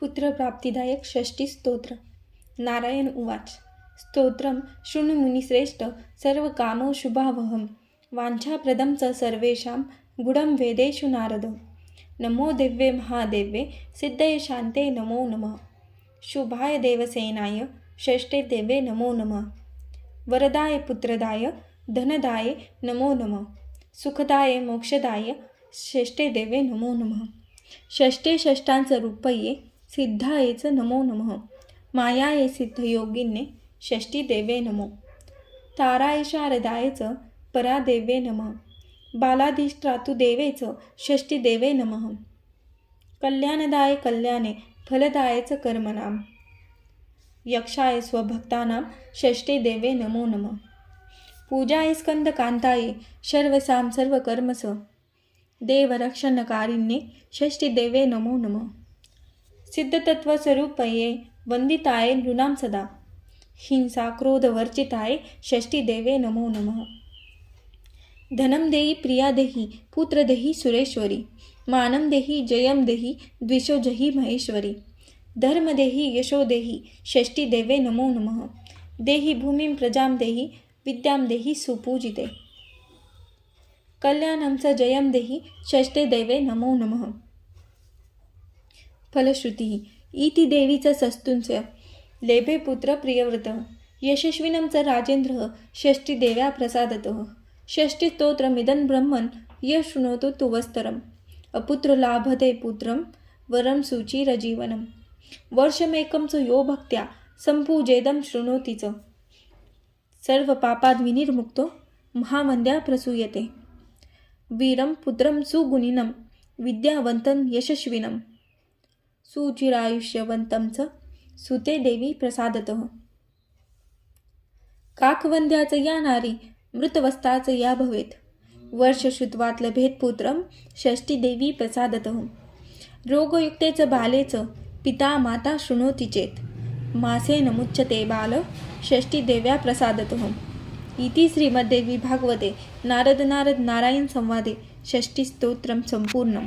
पुत्रप्राप्तिदायक षष्टी स्तोत्र. नारायण उवाच. स्तोत्रं शृणुमुनिश्रेष्ठ सर्वकामो शुभावहं वाञ्छाप्रदं च सर्वेषां गुडं वेदेषु नारद नमो दिव्ये महादेव्ये सिद्धये शान्ते नमो नमः. शुभाय देवसेनाय षष्ठे देवे नमो नमः. वरदाय पुत्रदाय धनदाय नमो नमः. सुखदाय मोक्षदाय षष्ठे देवे नमो नमः. षष्ठे षष्ठांचं रूपये सिद्धायेचं नमो नमः. मायाये सिद्धयोगिने षष्ठी देवे नमो. ताराय शारदायचं परादेवे नमः. बालाधिष्ठातु देवेच षष्ठी देवे नमः. कल्याणदाय कल्याणे फलदायचं कर्मनाम यक्षाय स्वभक्तानां षष्ठे देवे नमो नमः. पूजाय स्कंदकांताये सर्वसाम सर्वकर्मस. देवरक्षणकारिण्ये षष्ठी देवे नमो नमः. सिद्धतत्त्वस्वरूपये वंदिताय नृणां सदा। हिंसा क्रोधवर्जिताय षष्ठी देवे नमो नमः। धनं देहि, प्रिया देहि, पुत्र देहि, सुरेश्वरी। मानं देहि, जयं देहि, द्विषो जहि, महेश्वरी। धर्म देहि, यशो देहि षष्ठी देवे नमो नमः। देहि भूमिं, प्रजां देहि, विद्यां देहि, सुपूजिते। कल्याणं च जयं देहि षष्ठे देवे नमो नमः। फलश्रुती इति देवीचं सस्तुंच. लेभे पुत्र प्रियव्रत यशस्विनं च राजेंद्र षष्टी देव्या प्रसादतः. मिदन ब्रह्मन् य शृणोतु तुवस्तरम् अपुत्र लाभते पुत्रं वरं सुचिरजीवनं वर्षमेकं च यो भक्त्या सम्पूजेदं शृणोति च. सर्वपापाद् विनिर्मुक्तो महामन्द्या प्रसूयते. वीरं पुत्रं सुगुणिनं विद्यावंतन यशस्विनं. सुचिरायुष्यवन्तं च सुते देवी प्रसादतः. काकवंद्याचं या नारी मृतवस्ताचं या भवेत. वर्ष शुद्वात लभेत पुत्रं षष्ठी देवी प्रसादतः. रोगयुक्तेचं बालेचं पिता माता शृणोति चेत. मासे नमुच्यते बाल षष्टी देव्या प्रसादतः. इति श्रीमद्देवी भागवते. नारद नारद नारायण संवादे. षष्टी स्तोत्रम सम्पूर्णम्